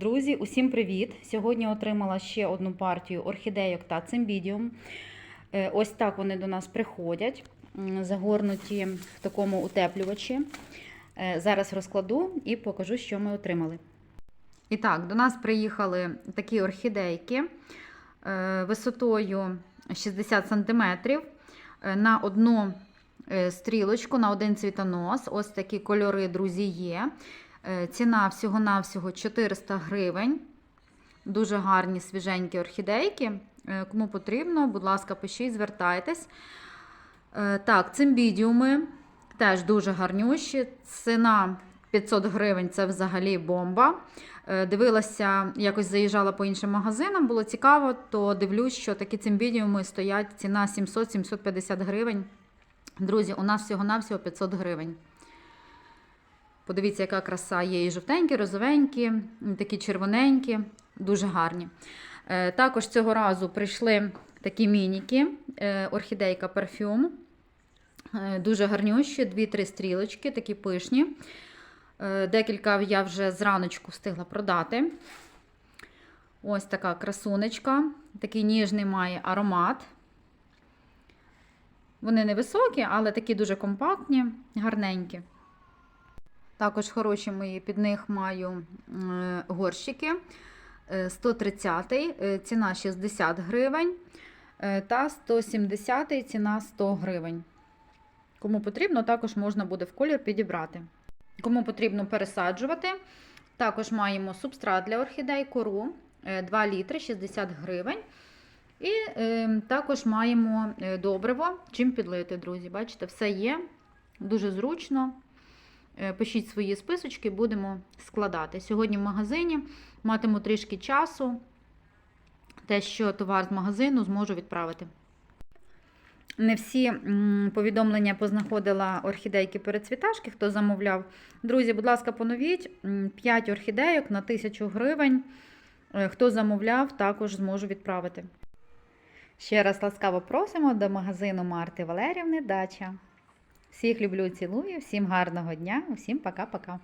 Друзі, усім привіт! Сьогодні отримала ще одну партію орхідейок та цимбідіум. Е, Ось так вони до нас приходять, загорнуті в такому утеплювачі. Е, Зараз розкладу і покажу, що ми отримали. І так, до нас приїхали такі орхідейки е, висотою 60 см на одну стрілочку, на один цвітонос. Ось такі кольори, друзі, є. Е, Ціна всього-навсього 400 гривень. Дуже гарні свіженькі орхідейки. Е, Кому потрібно, будь ласка, пишіть, звертайтесь. Е, Так, цимбідіуми теж дуже гарнющі. Ціна 500 гривень це взагалі бомба. Дивилася, якось заїжджала по іншим магазинам, було цікаво, то дивлюсь, що такі цимбідіуми стоять ціна 700-750 гривень. Друзі, у нас всього-навсього 500 гривень. Подивіться, яка краса є і жовтенькі, розовенькі, такі червоненькі, дуже гарні. Е, Також цього разу прийшли такі мініки, е, орхідейка парфюм. Е, Дуже гарнющі, дві-три стрілочки, такі пишні. Декілька я вже зраночку встигла продати. Ось така красунечка. Такий ніжний має аромат. Вони невисокі, але такі дуже компактні, гарненькі. Також хороші під них маю е, горщики. Е, 130 е, ціна 60 гривень. е, Та 170 ціна 100 гривень. Кому потрібно, також можна буде в колір підібрати. Кому потрібно пересаджувати, також маємо субстрат для орхідей, кору е, 2 літри 60 гривень. І е, також маємо е, добриво, чим підлити, друзі. Бачите, все є, дуже зручно. Е, Пишіть свої списочки, будемо складати. Сьогодні в магазині матиму трішки часу. Те, що товар з магазину зможу відправити. Не всі повідомлення познаходила орхідейки перецвіташки, хто замовляв. Друзі, будь ласка, поновіть 5 орхідейок на 1000 гривень. Е, Хто замовляв, також зможу відправити. Ще раз ласкаво просимо до магазину Марти Валерівни Дача. Всіх люблю, цілую, всім гарного дня, всім пока-пока.